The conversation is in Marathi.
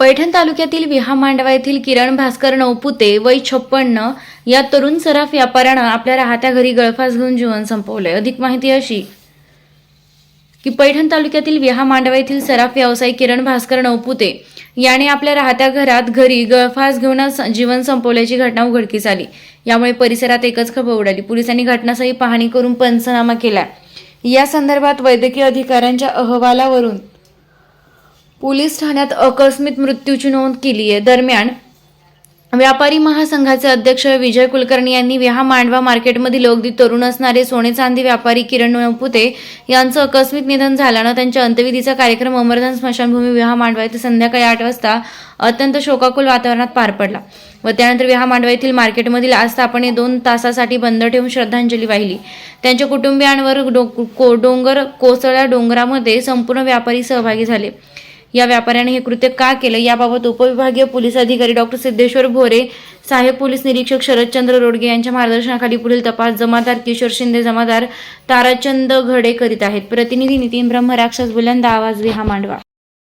पैठण तालुक्यातील विहा मांडवा येथील किरण भास्कर नवपुते वय छप्पन्न या तरुण सराफ व्यापाऱ्यानं आपल्या राहत्या घरी गळफास घेऊन जीवन संपवलंय. अधिक माहिती अशी की पैठण तालुक्यातील विहा मांडवा येथील सराफ व्यावसायिक किरण भास्कर नवपुते याने आपल्या राहत्या घरात घरी गळफास घेऊन जीवन संपवल्याची घटना उघडकीस आली. यामुळे परिसरात एकच खळबळ उडाली. पोलिसांनी घटनास्थळी पाहणी करून पंचनामा केला. या संदर्भात वैद्यकीय अधिकाऱ्यांच्या अहवालावरून पोलीस ठाण्यात आकस्मिक मृत्यूची नोंद केली आहे दरम्यान व्यापारी महासंघाचे अध्यक्ष विजय कुलकर्णी यांनी विहा मांडवा मार्केटमधील अगदी तरुण असणारे सोने चांदी व्यापारी किरण नपुते यांचं अकस्मित निधन झाल्यानं त्यांच्या अंत्यविधीचा कार्यक्रम अमरधन स्मशानभूमी विहा मांडवा येथे संध्याकाळी आठ वाजता अत्यंत शोकाकुल वातावरणात पार पडला व त्यानंतर विहा मांडवा येथील मार्केटमधील आस्थापने दोन तासासाठी बंद ठेवून श्रद्धांजली वाहिली. त्यांच्या कुटुंबियांवर डो- को- डोंगर कोसळ्या डोंगरामध्ये संपूर्ण व्यापारी सहभागी झाले. या व्यापाऱ्याने हे कृत्य का केलं? याबाबत उपविभागीय पोलीस अधिकारी डॉक्टर सिद्धेश्वर भोरे सहाय्यक पोलीस निरीक्षक शरदचंद्र रोडगे यांच्या मार्गदर्शनाखाली पुढील तपास जमादार किशोर शिंदे जमादार ताराचंद घडे करीत आहेत. प्रतिनिधी नितीन ब्रह्म राक्षस बुलंद आवाज विहा मांडवा